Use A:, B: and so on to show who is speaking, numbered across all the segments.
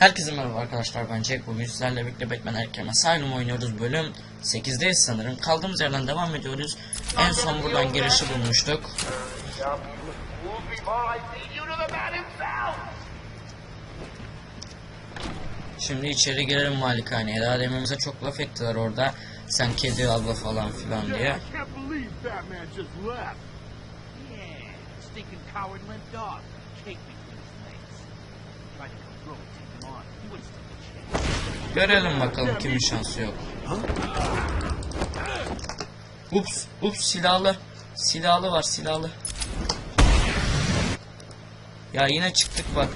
A: Herkese merhaba arkadaşlar ben Jack. Bugün sizlerle birlikte Batman Arkham Asylum oynuyoruz. Bölüm 8'deyiz sanırım. Kaldığımız yerden devam ediyoruz. En son buradan girişi bulmuştuk. Şimdi içeri girelim malikaneye. Daha demin bize çok laf ettiler orada. Sen kedi abla falan filan diye görelim bakalım kimin şansı yok. Ups ups silahlı. Silahlı var silahlı. Ya yine çıktık bak.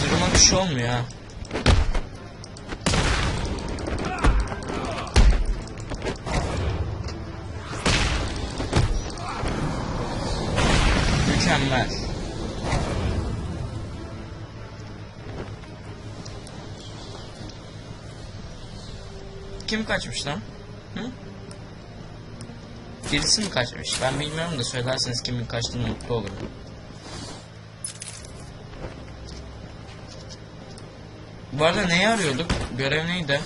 A: Zırhıma bir şey olmuyor ha. Mükemmel. Kim kaçmış lan? Hı? Birisi mi kaçmış? Ben bilmiyorum da söylerseniz kimin kaçtığını mutlu olurum. Bu arada neyi arıyorduk? Görev neydi?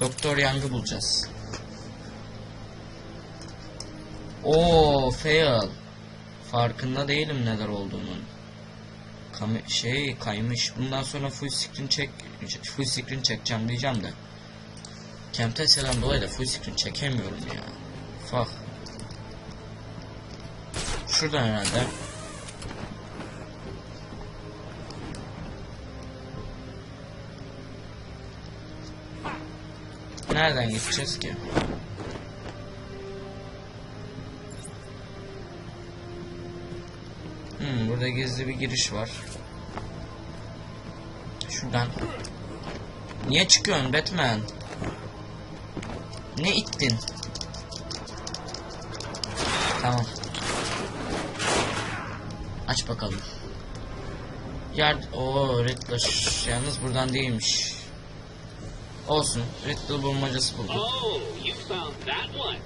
A: Doktor Yang'ı bulacağız. Oo, fail. Farkında değilim neler olduğunun. Kami şey kaymış. Bundan sonra full screen çek full screen çekeceğim diyeceğim de. Camtasia'dan dolayı da full screen çekemiyorum ya. Fuck. Şuradan herhalde. Nereden gideceğiz ki? Hmm, burada gizli bir giriş var. Şuradan. Niye çıkıyorsun Batman? Ne ittin? Tamam. Aç bakalım. Yard o Riddler yalnız buradan değilmiş. Olsun. Riddler bulmacası bulduk.
B: Oh, you found that one.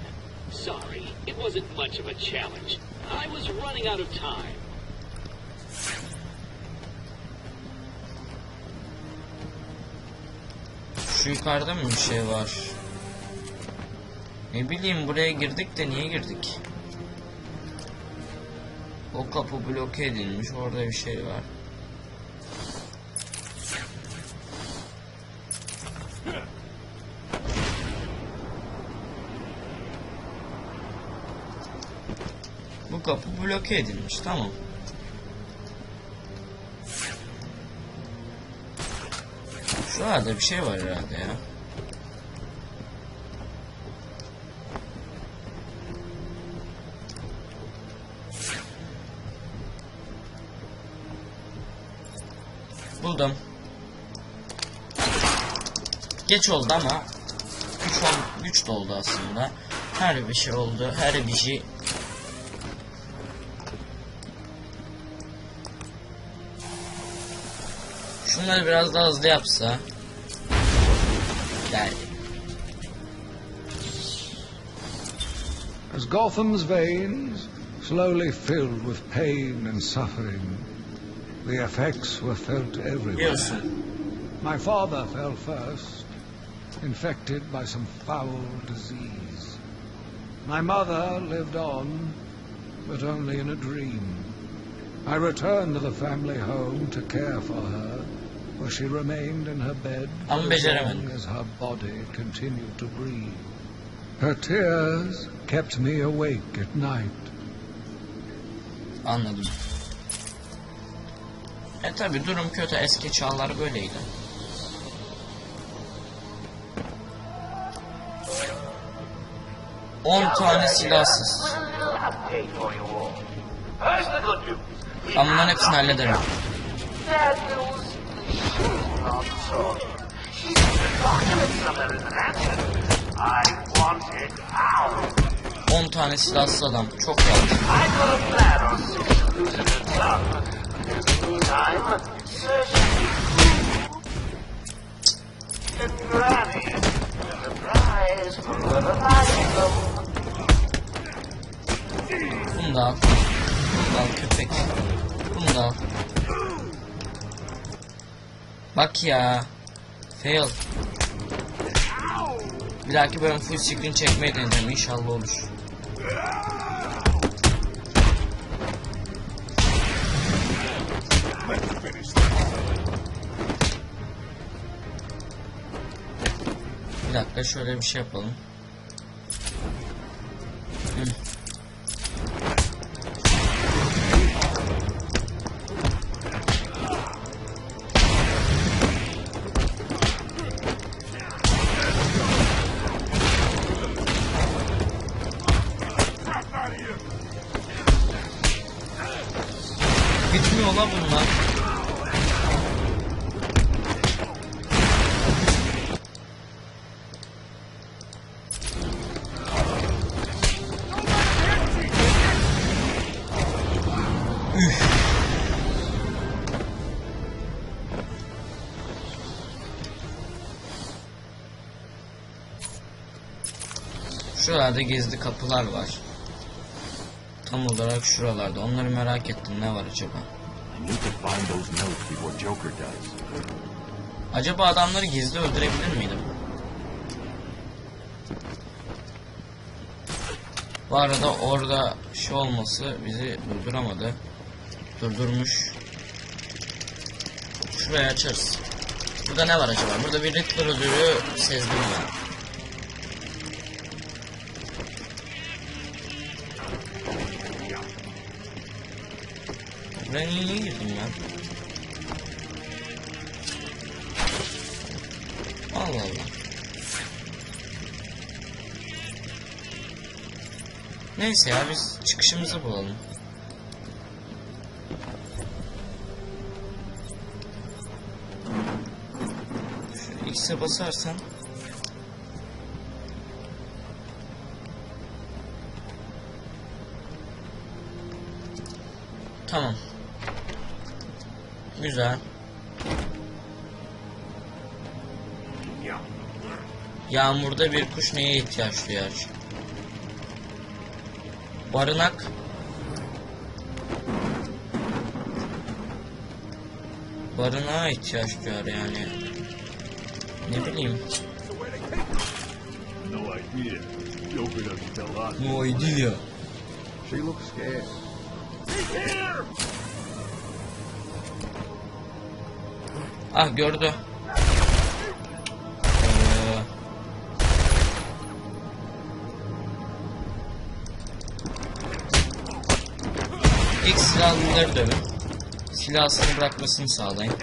B: Sorry, it wasn't much of a challenge. I was running out of time.
A: Şu yukarıda mı bir şey var? Ne bileyim buraya girdik de niye girdik? O kapı bloke edilmiş. Orada bir şey var. Bu kapı bloke edilmiş. Tamam. Şurada bir şey var herhalde ya. Buldum. Geç oldu ama güç, ol, güç oldu aslında. Her bir şey oldu. Her bir şey Şunları biraz daha hızlı yapsa. Gel.
C: As Gotham's veins slowly filled with pain and suffering, the effects were felt everywhere.
A: Biliyorsun.
C: My father fell first, infected by some foul disease. My mother lived on, but only in a dream. I returned to the family home to care for her, where she remained in her bed as long as her body continued to breathe. Her tears kept me awake at night.
A: Anladım. E tabi durum kötü. Eski çağlar böyleydi. On tane silahsız. Ben bunların hepsini hallederim. 10 tane silahsız adam. Çok rahat. Bak ya. Fail. Bir dahaki bölüm full screen çekmeyi deneyeceğim. İnşallah olur. Bir dakika şöyle bir şey yapalım. Şuralarda gizli kapılar var. Tam olarak şuralarda. Onları merak ettim. Ne var acaba? Acaba adamları gizli öldürebilir miydim? Bu arada orada şey olması bizi durduramadı. Durdurmuş. Şurayı açarız. Burada ne var acaba? Burada bir Riddler ödülü sezdim ben. Ben niye girdim ben? Allah Allah. Neyse ya biz çıkışımızı bulalım. Şu X'e basarsan Tamam. Güzel. Yağmurda bir kuş neye ihtiyaç duyar? Barınak. Barınağa ihtiyaç duyar yani. Ne bileyim.
D: No idea.
E: She looks scared.
A: Ah gördü. Ee, İlk silahlıları dövün. Silahsını bırakmasını sağlayın.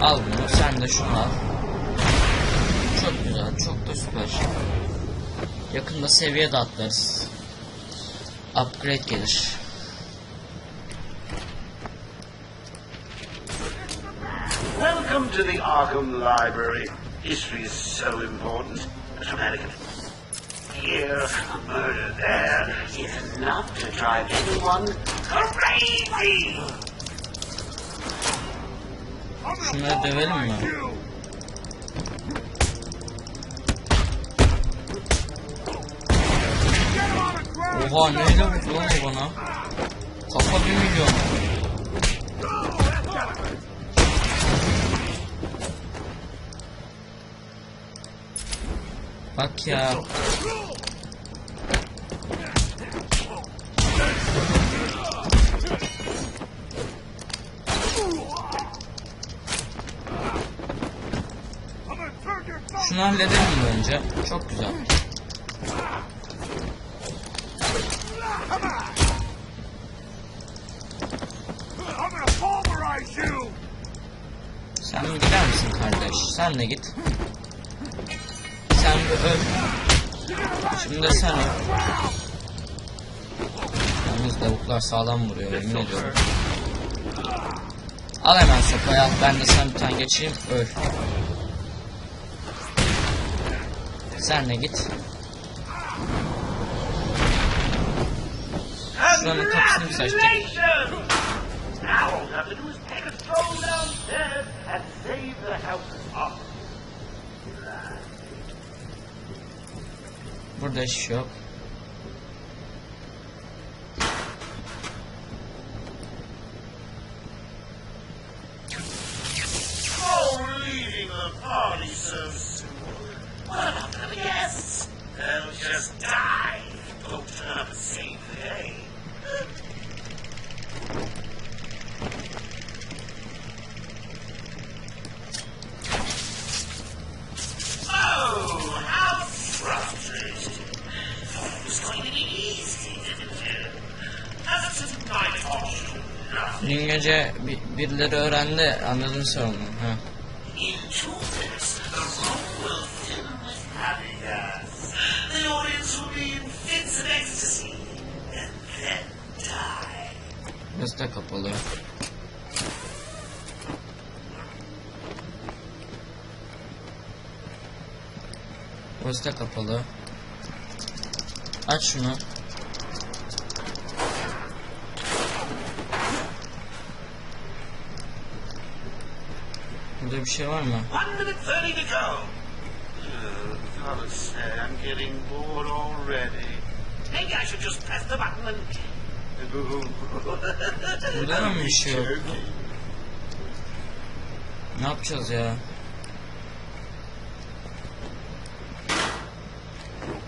A: Al bunu, sen de şunu al. Çok güzel, çok da süper. Yakında seviye de atlarız. Upgrade gelir.
F: To the Arkham Library. History is so important. A traumatic here, a murder there is enough to drive anyone crazy.
A: Şunları dövelim mi? Oha neyle vurdu lan o bana? Kafa bir milyon. Bak ya. Şunu halledelim mi önce? Çok güzel. Sen bir gider misin kardeş? Sen de git. Öl. Şimdi de sen öl. Yalnız lavuklar sağlam vuruyor yemin ediyorum. Al hemen sopayı al. Ben de sen bir tane geçeyim. Öl. Sen de git. Şuranın kapısını bir açtık.
F: Congratulations! Now all you have to do is take a stroll downstairs and save the house the shop. Oh, leaving the
A: party so bi- birileri öğrendi. Anladın sen. Ha.
F: In two minutes, the room will fill with happy gas. The audience will be in fits of ecstasy and then die.
A: Burası da kapalı. Burası kapalı. Aç şunu. Burada bir şey var mı?
F: One minute thirty to go. Oh, gotta say, I'm getting bored already. Maybe I should just press the button and.
A: Burada da mı bir şey yok? Ne yapacağız ya?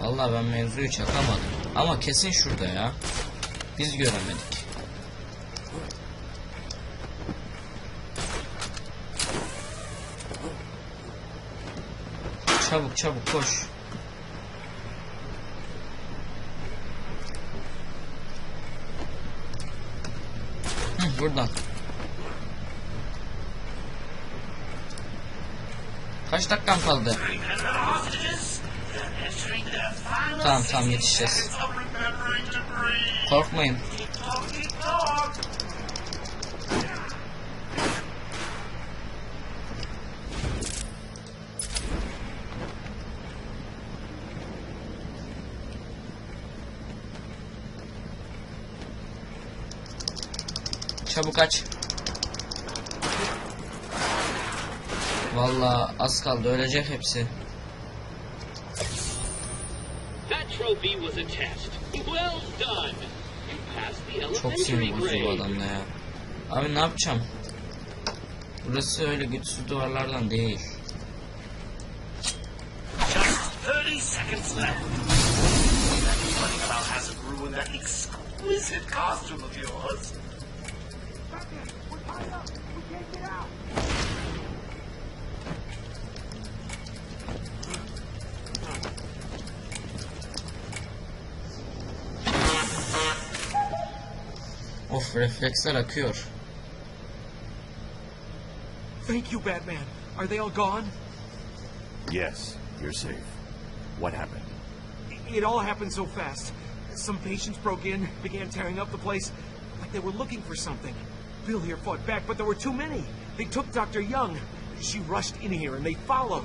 A: Vallahi ben mevzuyu çakamadım. Ama kesin şurada ya. Biz göremedik. Çabuk çabuk koş. Buradan. Kaç dakikam kaldı? Tamam tamam yetişeceğiz. Korkmayın.
F: Keep talk, keep talk.
A: Çabuk aç. Vallahi az kaldı ölecek hepsi. Çok sinir bozucu bu adamla ya. Abi ne yapacağım? Burası öyle güçsüz duvarlardan değil.
F: Of yours.
A: Of refleksler akıyor.
G: Thank you, Batman. Are they all gone?
E: Yes, you're safe. What happened?
G: It all happened so fast. Some patients broke in, began tearing up the place, like they were looking for something. Bill here fought back, but there were too many. They took Dr. Young. She rushed in here and they followed.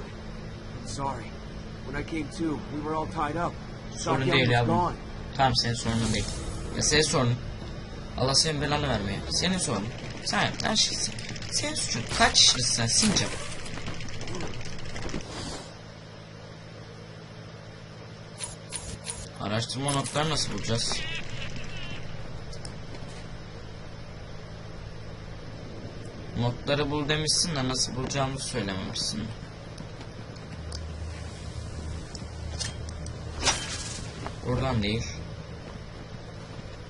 G: I'm sorry. When I came to, we were all tied up.
A: Sorun
G: Young
A: değil ya bu.
G: gone.
A: Tamam senin sorunun değil. Ya senin sorunun. Allah senin belanı vermeye. Senin sorunun. Sen her şey sen. Senin suçun. Kaç yaşındasın sen sincap? Araştırma notları nasıl bulacağız? Notları bul demişsin de nasıl bulacağımızı söylememişsin. Buradan değil.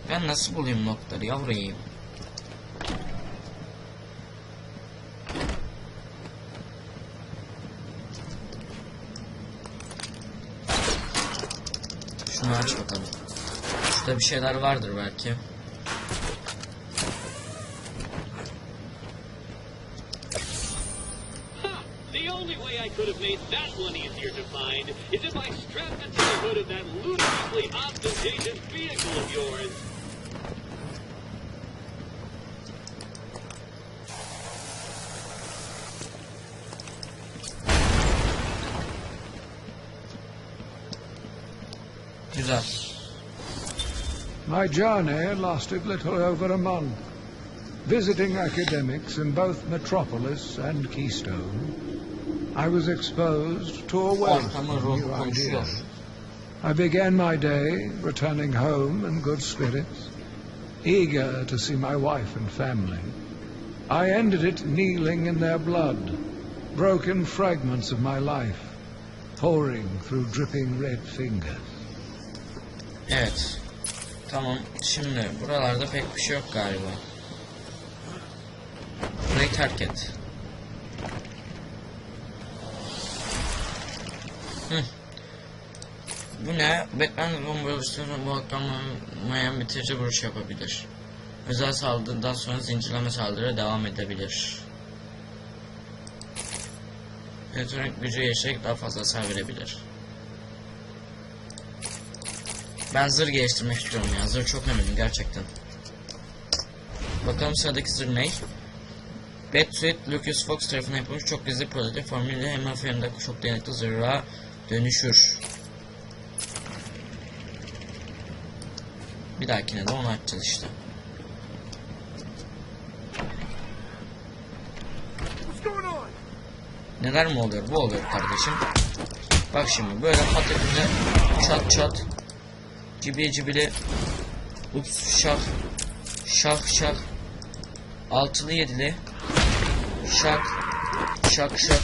A: Ben nasıl bulayım notları yavrayım? Şunu aç bakalım. Şurada bir şeyler vardır belki.
B: Only way I could have made that one easier to find is if I strapped it to the hood of that ludicrously ostentatious vehicle of yours.
A: Güzel.
C: My journey lasted little over a month, visiting academics in both Metropolis and Keystone. I was exposed to a wealth of new ideas. I began my day returning home in good spirits, eager to see my wife and family. I ended it kneeling in their blood, broken fragments of my life, pouring through dripping red fingers.
A: Evet. Tamam. Şimdi buralarda pek bir şey yok galiba. Burayı terk et. Bu ne? Batman bomba oluşturduğunda bu aklanmayan bitirici vuruş yapabilir. Özel saldırıdan sonra zincirleme saldırıya devam edebilir. Elektronik gücü yaşayıp daha fazla hasar verebilir. Ben zırh geliştirmek istiyorum ya. Zırh çok önemli gerçekten. Bakalım sıradaki zırh ne? Batsuit, Lucas Fox tarafından yapılmış çok gizli prototip formülüyle hem hafif hem de çok dayanıklı zırha dönüşür. Bir dahakine de onu açacağız işte. Neler mi oluyor? Bu oluyor kardeşim. Bak şimdi böyle patatese çat çat cibili cibili ups şah şah şah altılı yedili şak şak şak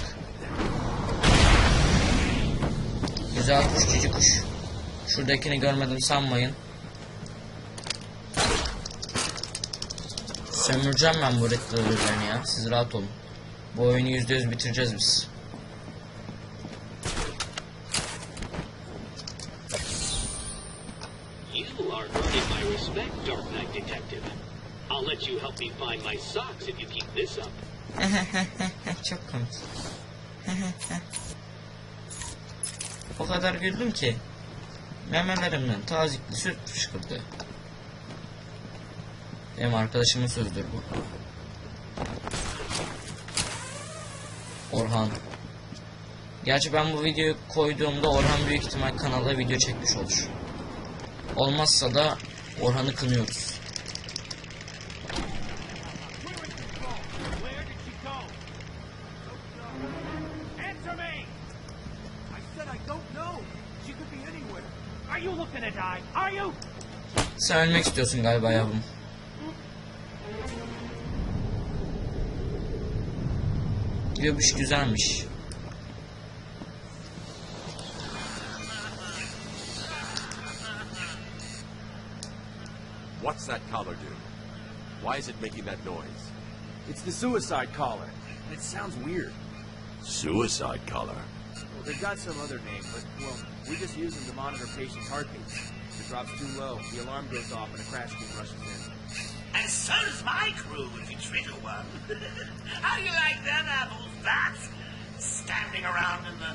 A: güzel kuş cici kuş şuradakini görmedim sanmayın sömüreceğim ben bu rektörlerini ya siz rahat olun bu oyunu %100 bitireceğiz biz.
B: You are earning my respect, Dark Knight Detective. I'll let you help me find my socks if you keep this up.
A: Çok komik. o kadar güldüm ki memelerimden tazikli süt fışkırdı. Benim arkadaşımın sözdür bu. Orhan. Gerçi ben bu videoyu koyduğumda Orhan büyük ihtimal kanalda video çekmiş olur. Olmazsa da Orhan'ı kınıyoruz.
H: Where did she go? Answer
A: Göbüş güzelmiş.
E: What's that collar do? Why is it making that noise?
G: It's the suicide collar. And it sounds weird.
E: Suicide collar.
I: Well, they've got some other name, but, well, we just use them to monitor patients' heartbeats. If it drops too low, the alarm goes off and a crash team rushes in.
F: And so does my crew if you trigger one. How do you like that, apples, bats? Standing around in the...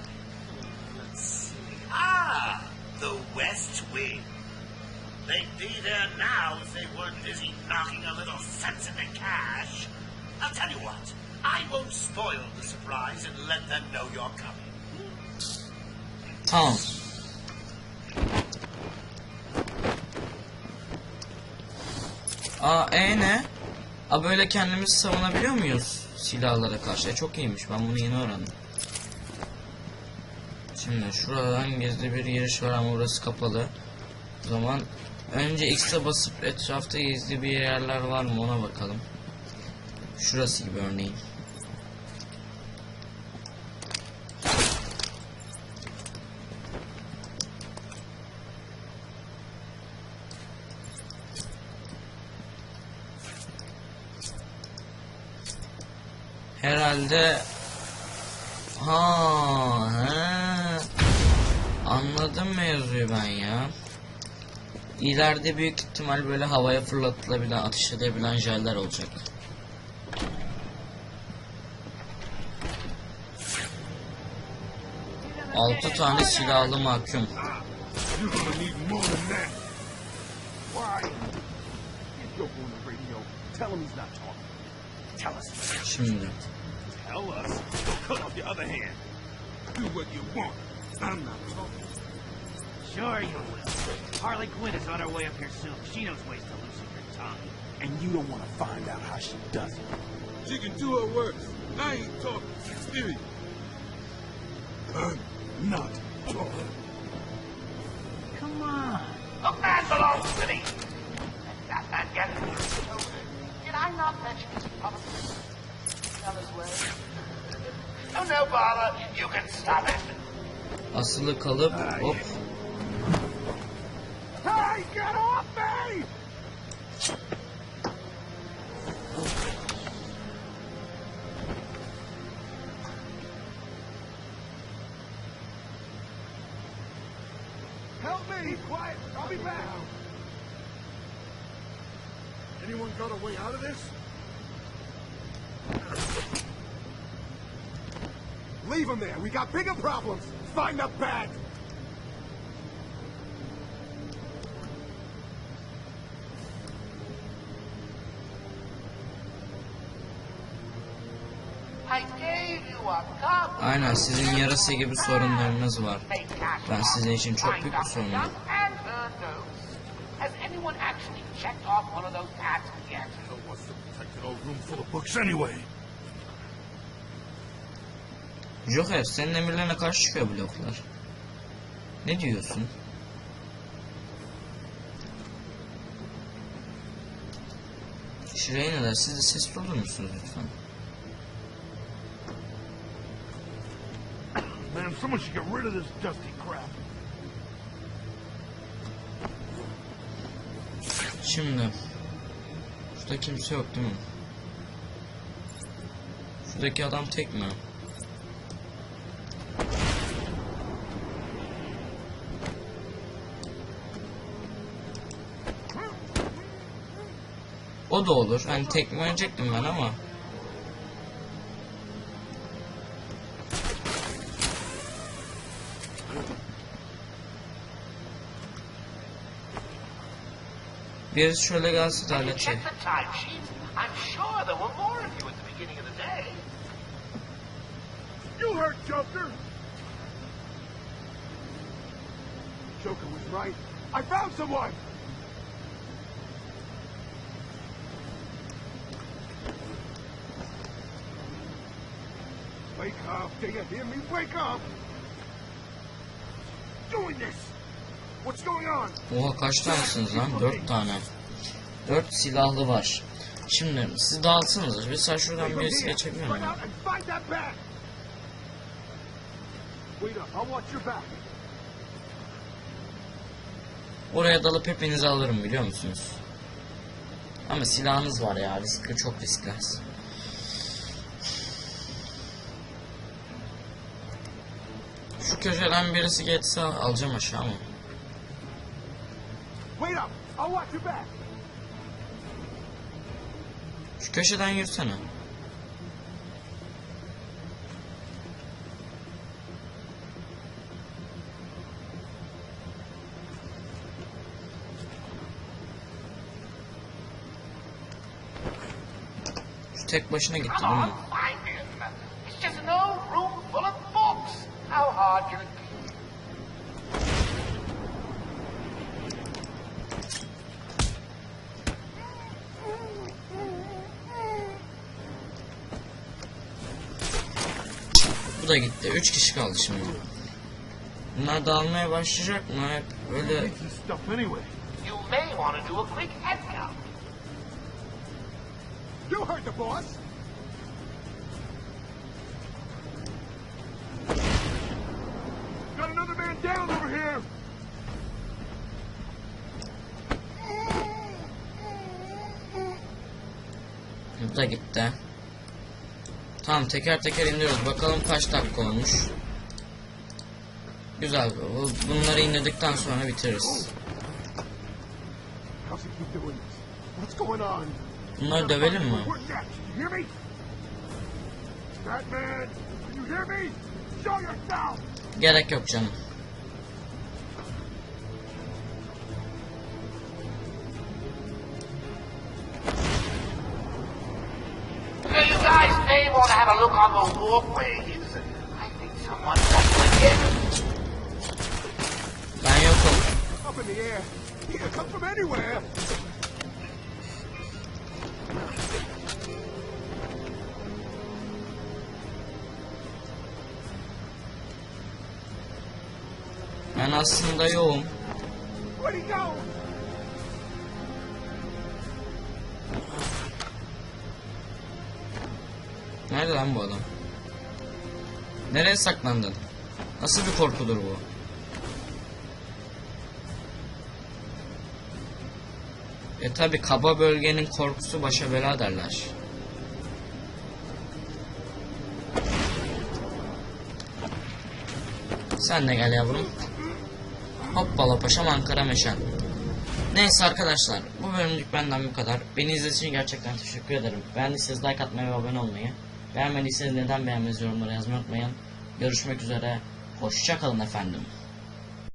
F: Let's see. Ah, the West Wing. They'd be there now if they weren't busy knocking a little sense into cash. I'll tell you what. I won't spoil the surprise and let them know you're coming.
A: Tom. Aa e ne? Aa böyle kendimizi savunabiliyor muyuz silahlara karşı? E, çok iyiymiş. Ben bunu yeni öğrendim. Şimdi şuradan gizli bir giriş var ama burası kapalı. O zaman önce X'e basıp etrafta gizli bir yerler var mı ona bakalım. Şurası gibi örneğin. Herhalde ha he. Anladım mevzuyu ben ya. İleride büyük ihtimal böyle havaya fırlatılabilen, ateş edebilen jeller olacak. Altı tane silahlı mahkum. Şimdi.
H: Sure you will. Harley Quinn is on her way up here soon. She knows ways to loosen your tongue.
D: And you don't want to find out how she does it. She can do her works. I ain't talking. Period. I'm not talking.
H: Come on.
F: Look, man below, City. That man get Did I not mention it's probably Ella's way? Oh, no bother. You can stop it.
A: Asılı kalıp hop.
D: Get off me! Help me! Quiet! I'll be back! Anyone got a way out of this? Leave him there. We got bigger problems. Find the bat.
A: Aynen sizin yarası gibi sorunlarınız var. Ben sizin için çok büyük bir sorunum. Joker senin emirlerine karşı çıkıyor bloklar. Ne diyorsun? Şireyneler siz de sesli olur musunuz lütfen?
D: Someone should get rid of this dusty crap.
A: Şimdi Şurada kimse yok değil mi? Şuradaki adam tek mi? O da olur. Hani tek mi oynayacaktım ben ama. Birisi şöyle gelse de
F: Have you
A: halletsek.
F: checked the timesheet? I'm sure there were more of you at the beginning of the day.
D: You heard Joker! Joker was right. I found someone! Wake up! Do you hear me? Wake up! Doing this!
A: Oha kaç tanesiniz lan? Dört tane. Dört silahlı var. Şimdi siz dağılsınız. Mesela şuradan birisi geçebilir mi? Oraya dalıp hepinizi alırım biliyor musunuz? Ama silahınız var ya riskli çok riskli. Şu köşeden birisi geçse alacağım aşağı mı? Şu köşeden yürüsene. Şu tek başına gitti değil mi? Da gitti. Üç kişi kaldı şimdi. Bunlar dağılmaya başlayacak mı? Hep öyle.
F: You
D: heard the boss. Got another man down over here.
A: Bu da gitti. Tamam teker teker indiriyoruz. Bakalım kaç dakika olmuş. Güzel. Bu- Bunları indirdikten sonra bitiririz. Bunları dövelim mi?
D: We're next. You
F: I think.
A: Ben.
D: Up in the air. He could come from anywhere.
A: Ben aslında yoğum.
D: Where'd he go?
A: Nerede lan bu adam? Nereye saklandın? Nasıl bir korkudur bu? E tabi kaba bölgenin korkusu başa bela derler. Sen de gel yavrum. Hoppala paşam Ankara meşen. Neyse arkadaşlar bu bölümlük benden bu kadar. Beni izlediğiniz için gerçekten teşekkür ederim. Beğendiyseniz like atmayı ve abone olmayı. Beğenmediyseniz neden beğenmenizi yorumlara yazmayı unutmayın. Görüşmek üzere. Hoşçakalın efendim.